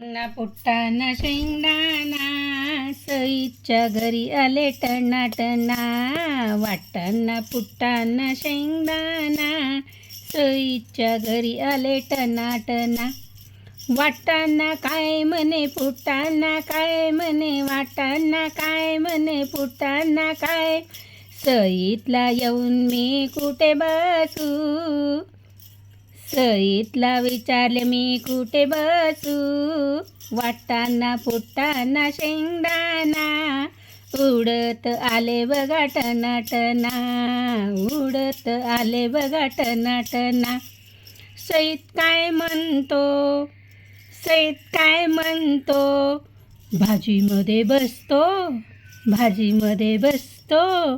ना पुट्टाना शेंगदाणा सईच्या घरी आले टनाटना. वाटाणा पुट्टाना शेंगदाणा सईच्या घरी आले टनाटना. वाटताना काय म्हणे फुटाणा काय म्हणे वाटाणा काय म्हणे फुटाणा काय? सईतला येऊन मी कुठे बसू? सईतला विचारले मी कुठे बसू? वाटताना फुटताना शेंगदाणा. उडत आले बघा टनाटना. उडत आले बघा टनाटना. सईत काय म्हणतो? सईत काय म्हणतो? भाजीमध्ये बसतो. भाजीमध्ये बसतो.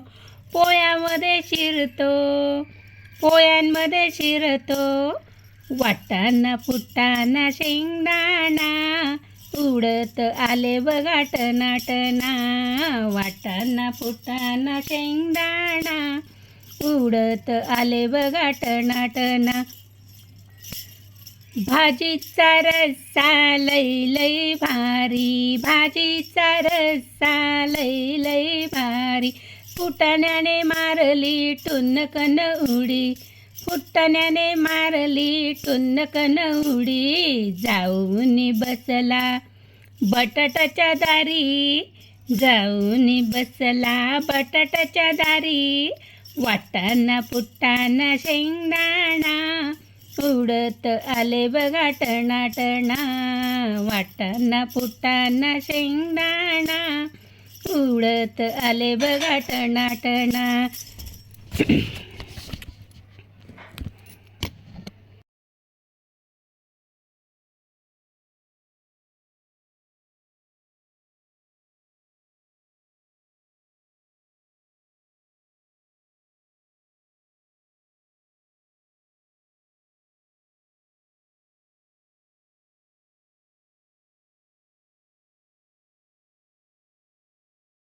पोळ्यामध्ये शिरतो. पोळ्यांमध्ये शिरतो. वाटाणा फुटाणा शेंगदाणा उडत आले बघा टनाटना. वाटाणा फुटाणा शेंगदाणा उडत आले बघा टनाटना. भाजीचा रस्सा लई लई भारी भाजीचा रस्सा लई लई भारी. फुटाण्याने मारली टुनकन उडी. पुट्टण्याने मारली टुनकन नवडी जाऊन बसला. बटाटाच्या दारी जाऊन बसला. बटाटाच्या दारी वाटाणा पुट्टाना शेंगदाणा उडत आले बघा टणाटणा. वाटाणा पुट्टाना शेंगदाणा उडत आले बघा टणाटणा.